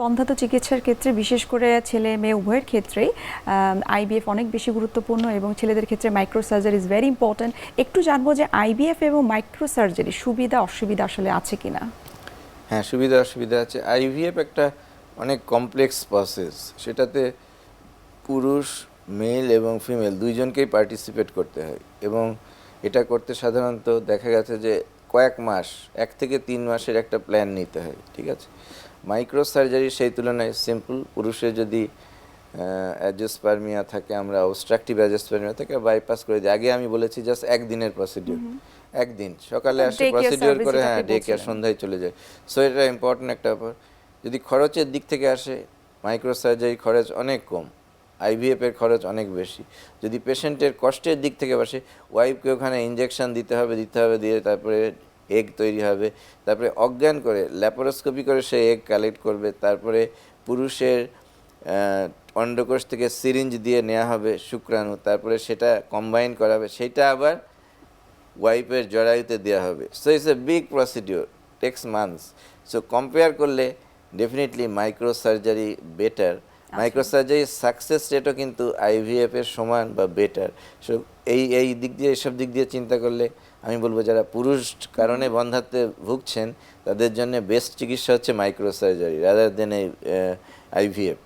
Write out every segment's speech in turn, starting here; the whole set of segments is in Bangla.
বন্ধাত্ম চিকিৎসার ক্ষেত্রে, বিশেষ করে ছেলে মেয়ে উভয়ের ক্ষেত্রেই আইবিএফ অনেক বেশি গুরুত্বপূর্ণ এবং ছেলেদের ক্ষেত্রে micro surgery is very important একটু জানব যে আইবিএফ এবং মাইক্রো সার্জারি সুবিধা, অসুবিধা আসলে আছে কিনা? হ্যাঁ সুবিধা, অসুবিধা আছে। আইভিএফ একটা অনেক কমপ্লেক্স প্রসেস সেটাতে পুরুষ মেল এবং ফিমেল দুইজনকেই পার্টিসিপেট করতে হয় এবং এটা করতে সাধারণত দেখা গেছে যে কয়েক মাস, এক থেকে তিন মাসের একটা প্ল্যান নিতে হয়, ঠিক আছে? মাইক্রো সার্জারি সেই তুলনায় সিম্পল। পুরুষের যদি অ্যাজোস্পার্মিয়া থাকে আমরা অবস্ট্রাকটিভ অ্যাজোস্পার্মিয়া থাকে বাইপাস করে দিই। আগে আমি বলেছি জাস্ট একদিনের প্রসিডিউর একদিন। সকালে আসে প্রসিডিউর করে হ্যাঁ ডে কেয়ার সন্ধ্যায় চলে যায়। সো এটা ইম্পর্টেন্ট একটা ব্যাপার। যদি খরচের দিক থেকে আসে মাইক্রো সার্জারি খরচ অনেক কম। আইভিএফ এর খরচ অনেক বেশি। যদি পেশেন্টের কষ্টের দিক থেকে বসে ওয়াইফকে ওখানে ইঞ্জেকশন দিতে হবে দিতে হবে দিয়ে তারপরে এগ তৈরি হবে। তারপরে অজ্ঞান করে ল্যাপারোস্কোপি করে সে এগ কালেক্ট করবে। তারপরে পুরুষের অন্ডকোষ থেকে সিরিঞ্জ দিয়ে নেওয়া হবে শুক্রাণু। তারপরে সেটা কম্বাইন করা হবে, সেটা আবার ওয়াইফের জরায়ুতে দেওয়া হবে। So it's a big procedure takes months so compare করলে definitely micro surgery better micro সার্জারির সাকসেস রেটও কিন্তু আইভিএফ এর সমান বা বেটার সো এই এই দিক দিয়ে, এসব দিক দিয়ে চিন্তা করলে আমি বলব যারা পুরুষ কারণে বন্ধাত্বে ভুগছেন, তাদের জন্য বেস্ট চিকিৎসা হচ্ছে মাইক্রোসার্জারি রাদার দেন এই আইভিএফ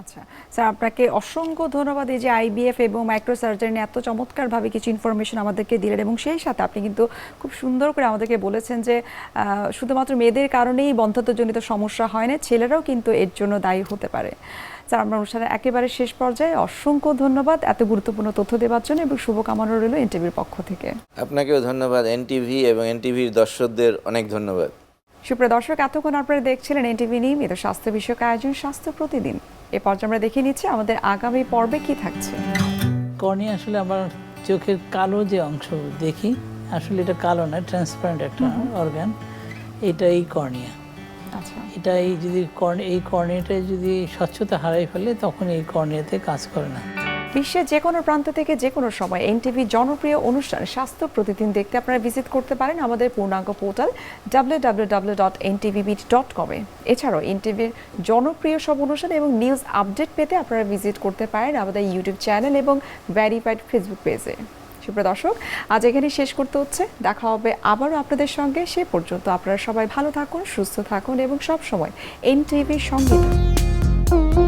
আচ্ছা। স্যার, আপনাকে অসংখ্য ধন্যবাদ এই যে আইবিএফ এবং মাইক্রো সার্জারি নিয়ে এত চমৎকারভাবে কিছু ইনফরমেশন আমাদেরকে দিলেন এবং সেই সাথে আপনি কিন্তু খুব সুন্দর করে আমাদেরকে বলেছেন যে শুধুমাত্র মেয়েদের কারণেই বন্ধাত্মজনিত সমস্যা হয় না, ছেলেরাও কিন্তু এর জন্য দায়ী হতে পারে। স্যার, আমরা অনুষ্ঠানের একেবারে শেষ পর্যায়ে অসংখ্য ধন্যবাদ এত গুরুত্বপূর্ণ তথ্য দেওয়ার জন্য এবং শুভকামনা রইল এনটিভির পক্ষ থেকে। আপনাকেও ধন্যবাদ, এনটিভি এবং এনটিভির দর্শকদের অনেক ধন্যবাদ। সুপ্রিয় দর্শক এতক্ষণ আপনারা দেখছিলেন এনটিভি নিয়মিত স্বাস্থ্য বিষয়ক আয়োজন স্বাস্থ্য প্রতিদিন। এ পর্যায়ে আমরা দেখে নিচ্ছি আমাদের আগামী পর্বে কি থাকছে। কর্নিয়া আসলে আমার চোখের কালো যে অংশ দেখি। আসলে এটা কালো না ট্রান্সপারেন্ট একটা অর্গান এটা এই কর্নিয়া। আচ্ছা। এটা এই যদি কর্ন এই কর্নিয়াটা যদি স্বচ্ছতা হারাই ফেলে তখন এই কর্নিয়াতে কাজ করে না। বিশ্বের যে কোনো প্রান্ত থেকে যে কোনো সময় এনটিভি জনপ্রিয় অনুষ্ঠান স্বাস্থ্য প্রতিদিন দেখতে আপনারা ভিজিট করতে পারেন আমাদের পূর্ণাঙ্গ portal W W W dot dot কমে এছাড়াও এনটিভির জনপ্রিয় সব অনুষ্ঠান এবং নিউজ আপডেট পেতে আপনারা ভিজিট করতে পারেন আমাদের ইউটিউব চ্যানেল এবং ভ্যারিফাইড ফেসবুক পেজে। সুপ্রিয় দর্শক, আজ এখানে শেষ করতে হচ্ছে। দেখা হবে আবারও আপনাদের সঙ্গে। সে পর্যন্ত আপনারা সবাই ভালো থাকুন, সুস্থ থাকুন এবং সব সময় এনটিভির সঙ্গে থাকুন।